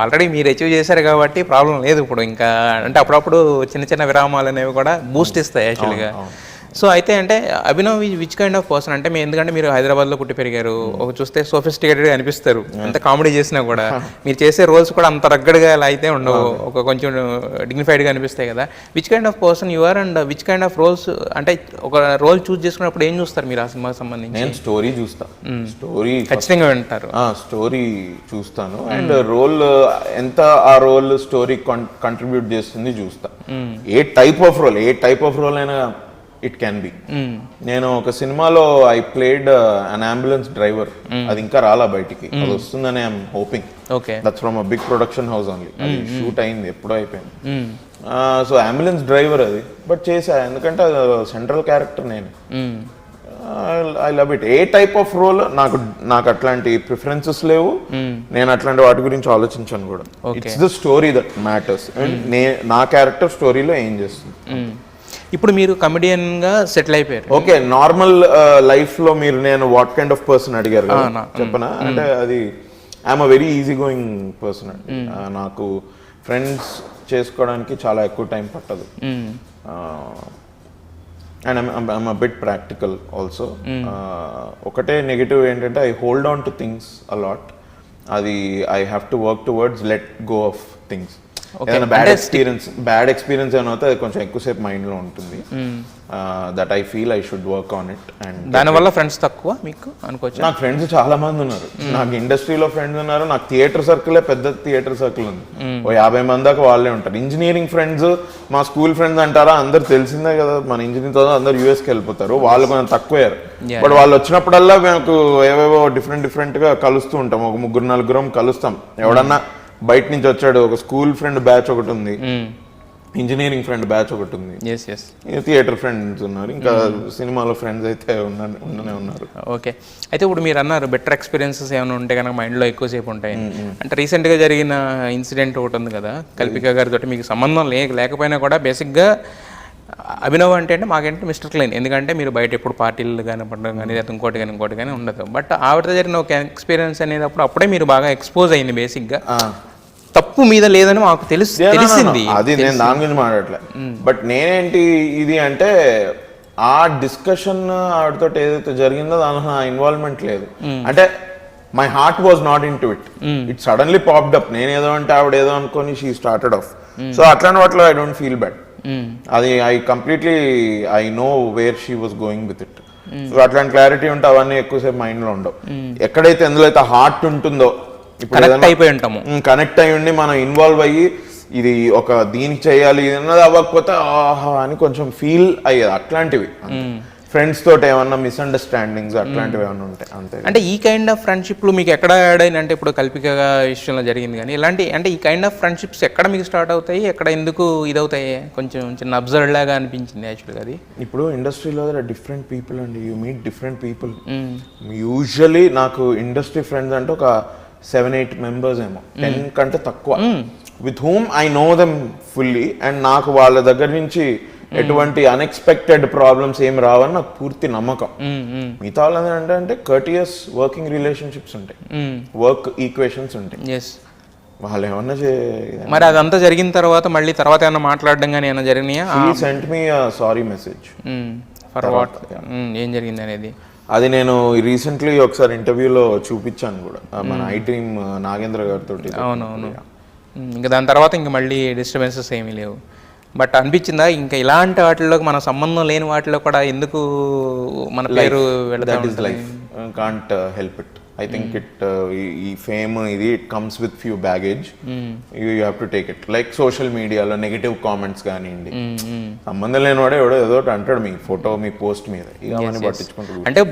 Already మీరు achieve చేశారు కాబట్టి ప్రాబ్లం లేదు ఇప్పుడు. ఇంకా అంటే అప్పుడప్పుడు చిన్న చిన్న విరామాలు అనేవి కూడా బూస్ట్ ఇస్తాయి యాక్చువల్గా సో అయితే అంటే Abhinav which kind of person అంటే మీ ఎందుకంటే మీరు హైదరాబాద్లో పుట్టి పెరిగారు ఒక చూస్తే సోఫిస్టికేటెడ్ అనిపిస్తారు. అంత కామెడీ చేసినా కూడా. మీరు చేసే రోల్స్ కూడా అంత రగ్గడగా అలా అయితే ఉండవు. ఒక కొంచెం డిగ్నిఫైడ్గా అనిపిస్తాయి కదా. Which kind of person you are and which kind of roles అంటే ఒక రోల్ చూస్ చేసుకున్నప్పుడు ఏం చూస్తారు మీరు ఆ సినిమాకి సంబంధించి? నేను స్టోరీ చూస్తా. స్టోరీ ఖచ్చితంగా వింటారు. స్టోరీ చూస్తాను. అండ్ రోల్ ఎంత ఆ రోల్ స్టోరీ కంట్రిబ్యూట్ చేస్తుంది చూస్తా. ఏ type of role A type of role అయినా ఇట్ క్యాన్ బి నేను ఒక సినిమాలో I played an ambulance driver అది ఇంకా రాలా బయటికి. అది వస్తుందని I'm hoping that's from a big production house only అది షూట్ అయింది ఎప్పుడో అయిపోయింది. సో అంబులెన్స్ డ్రైవర్ అది. బట్ చేసా ఎందుకంటే సెంట్రల్ క్యారెక్టర్ నేను. I love it A type of role నాకు నాకు అట్లాంటి ప్రిఫరెన్సెస్ లేవు. నేను అట్లాంటి వాటి గురించి ఆలోచించాను కూడా. It's the story that matters and నే నా క్యారెక్టర్ స్టోరీలో ఏం చేస్తుంది? ఇప్పుడు మీరు comedian గా సెటిల్ అయిపోయారు. ఓకే నార్మల్ లైఫ్లో మీరు నేను వాట్ కైండ్ ఆఫ్ పర్సన్ అడిగారు చెప్పనా? అంటే అది I'm a very easy going person అండి. ఆ, నాకు ఫ్రెండ్స్ చేసుకోవడానికి చాలా ఎక్కువ టైం పట్టదు. And I'm a bit practical also ఒకటే నెగిటివ్ ఏంటంటే I hold on to things a lot అది I have to work towards let go of things ఏదైనా బ్యాడ్ ఎక్స్పీరియన్స్ బ్యాడ్ ఎక్స్పీరియన్స్ ఏమైనా అయితే అది కొంచెం ఎక్కువసేపు మైండ్లో ఉంటుంది. That I feel I should work on it and దానివల్ల ఫ్రెండ్స్ తక్కువ మీకు అనుకోవచ్చు? నాకు ఫ్రెండ్స్ చాలా మంది ఉన్నారు. నాకు ఇండస్ట్రీలో ఫ్రెండ్స్ ఉన్నారు నాకు థియేటర్ సర్కిలే పెద్ద థియేటర్ సర్కిల్ ఉంది. ఓ యాభై మంది దాకా వాళ్ళే ఉంటారు. ఇంజనీరింగ్ ఫ్రెండ్స్ మా స్కూల్ ఫ్రెండ్స్ అంటారా? అందరు తెలిసిందే కదా మన ఇంజనీరింగ్ చదువు అందరు యూఎస్కి వెళ్ళిపోతారు. వాళ్ళు కొంచెం తక్కువయ్యారు. బట్ వాళ్ళు వచ్చినప్పుడల్లా మేము ఏవేవో డిఫరెంట్ డిఫరెంట్గా కలుస్తూ ఉంటాం. ఒక ముగ్గురు నలుగురం కలుస్తాం. ఎవడన్నా బయట నుంచి వచ్చాడు ఒక స్కూల్ ఫ్రెండ్ బ్యాచ్ ఒకటి ఉంది. ఇంజనీరింగ్ ఫ్రెండ్ బ్యాచ్ ఒకటి ఉంది. థియేటర్ ఫ్రెండ్స్ ఉన్నారు. ఇంకా సినిమాలో ఫ్రెండ్స్ అయితే ఉండనే ఉన్నారు. ఓకే. అయితే ఇప్పుడు మీరు అన్నారు బెటర్ ఎక్స్పీరియన్సెస్ ఏమైనా ఉంటే కనుక మైండ్లో ఎక్కువసేపు ఉంటాయి. అంటే రీసెంట్గా జరిగిన ఇన్సిడెంట్ ఒకటి ఉంది కదా కల్పిక గారితో మీకు సంబంధం లేకపోయినా కూడా బేసిక్గా అభినవ్ అంటే అంటే మాకేంటే మిస్టర్ క్లైన్. ఎందుకంటే మీరు బయట ఎప్పుడు పార్టీలు కానీ పడడం కానీ లేదా ఇంకోటి కానీ ఇంకోటి కానీ ఉండదు. బట్ ఆవిడతో జరిగిన ఒక ఎక్స్పీరియన్స్ అనేది అప్పుడు అప్పుడే మీరు బాగా ఎక్స్పోజ్ అయింది బేసిక్గా. తప్పు మీద లేదని మాకు తెలుసు. తెలిసింది. అది నేను దాని గురించి మాట్లాడలే బట్ నేనేంటి ఇది అంటే ఆ డిస్కషన్ ఆవిడతో ఏదైతే జరిగిందో దానిలో నా ఇన్వాల్వ్మెంట్ లేదు. అంటే my heart was not in to it it suddenly popped up నేను ఏదో అంటే ఆవిడ ఏదో అనుకొని షీ స్టార్టెడ్ ఆఫ్ సో అట్లాంటి వాటిలో ఐ డోంట్ ఫీల్ బ్యాడ్ అది I completely I know where she was going with it so అట్లాంటి క్లారిటీ ఉంటే అవన్నీ ఎక్కువసేపు మైండ్లో ఉండవు. ఎక్కడైతే ఎందులో అయితే హార్ట్ ఉంటుందో ఇప్పుడు కనెక్ట్ అయిపోయి ఉంటాము. కనెక్ట్ అయి ఉండి మనం ఇన్వాల్వ్ అయ్యి ఇది ఒక దీనికి చేయాలి ఇది అన్నది అవ్వకపోతే ఆహా అని కొంచెం ఫీల్ అయ్యేది అట్లాంటివి. ఫ్రెండ్స్ తోటి ఏమన్నా మిస్అండర్స్టాండింగ్స్ అట్లాంటివి ఏమన్నా ఉంటాయి అంతే. అంటే ఈ కైండ్ ఆఫ్ ఫ్రెండ్షిప్లు మీకు ఎక్కడ యాడ్ అయిన అంటే ఇప్పుడు కల్పిక విషయంలో జరిగింది కానీ ఇలాంటి అంటే ఈ కైండ్ ఆఫ్ ఫ్రెండ్షిప్స్ ఎక్కడ మీకు స్టార్ట్ అవుతాయి? ఎక్కడ ఎందుకు ఇదవుతాయి? కొంచెం చిన్న అబ్జర్వ్ లాగా అనిపించింది యాక్చువల్గా అది. ఇప్పుడు ఇండస్ట్రీలో డిఫరెంట్ పీపుల్ అండి. You meet different people usually నాకు ఇండస్ట్రీ ఫ్రెండ్స్ అంటే ఒక సెవెన్ ఎయిట్ మెంబర్స్ ఏమో. టెన్ కంటే తక్కువ. With whom I know them fully and నాకు వాళ్ళ దగ్గర నుంచి ఎటువంటి అన్ఎక్స్పెక్టెడ్ ప్రాబ్లమ్స్ ఏం రావని నాకు పూర్తి నమ్మకం. మిగతా వాళ్ళని అంటే అంటే కర్టియస్ వర్కింగ్ రిలేషన్షిప్స్ ఉంటాయి వర్క్ ఈక్వేషన్స్ ఉంటాయి. వాళ్ళు ఏమన్నా మరి అదంతా జరిగిన తర్వాత మళ్ళీ తర్వాత ఏమైనా మాట్లాడడం కానీ ఏమైనా జరిగినాయా? Sent me sorry message for what ఏం జరిగింది అనేది? అది నేను రీసెంట్లీ ఒకసారి ఇంటర్వ్యూలో చూపించాను కూడా. మన ఐ డ్రీమ్ నాగేంద్ర గారితో అవునవును. ఇంకా దాని తర్వాత ఇంకా మళ్ళీ డిస్టర్బెన్సెస్ ఏమీ లేవు. బట్ అనిపించిందా? ఇంకా ఇలాంటి వాటిల్లో మన సంబంధం లేని వాటిలో కూడా ఎందుకు మన పేరు can't help it I think it ఈ ఫేమ్ ఇది it comes with few baggage you have to take it like social మీడియాలో నెగిటివ్ కామెంట్స్ కానివ్వండి. సంబంధం లేనివాడే ఎవడో ఏదో అంటాడు మీ ఫోటో మీ పోస్ట్ మీద. ఇక అంటే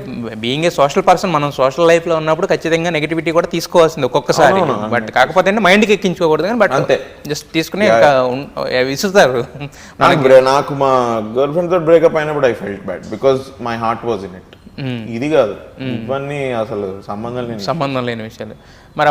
బీయింగ్ ఏ సోషల్ పర్సన్ మనం సోషల్ లైఫ్లో ఉన్నప్పుడు ఖచ్చితంగా నెగిటివిటీ కూడా తీసుకోవాల్సింది ఒక్కొక్కసారి. బట్ కాకపోతే అంటే మైండ్కి ఎక్కించుకోకూడదు కానీ బట్ అంతే. జస్ట్ తీసుకుని విసురుతారు. నాకు మా గర్ల్ ఫ్రెండ్తో బ్రేకప్ అయినప్పుడు I felt bad because my heart was in it ఇది కాదు. ఇవన్నీ అసలు సంబంధం లేని సంబంధం లేని విషయాలు. మరి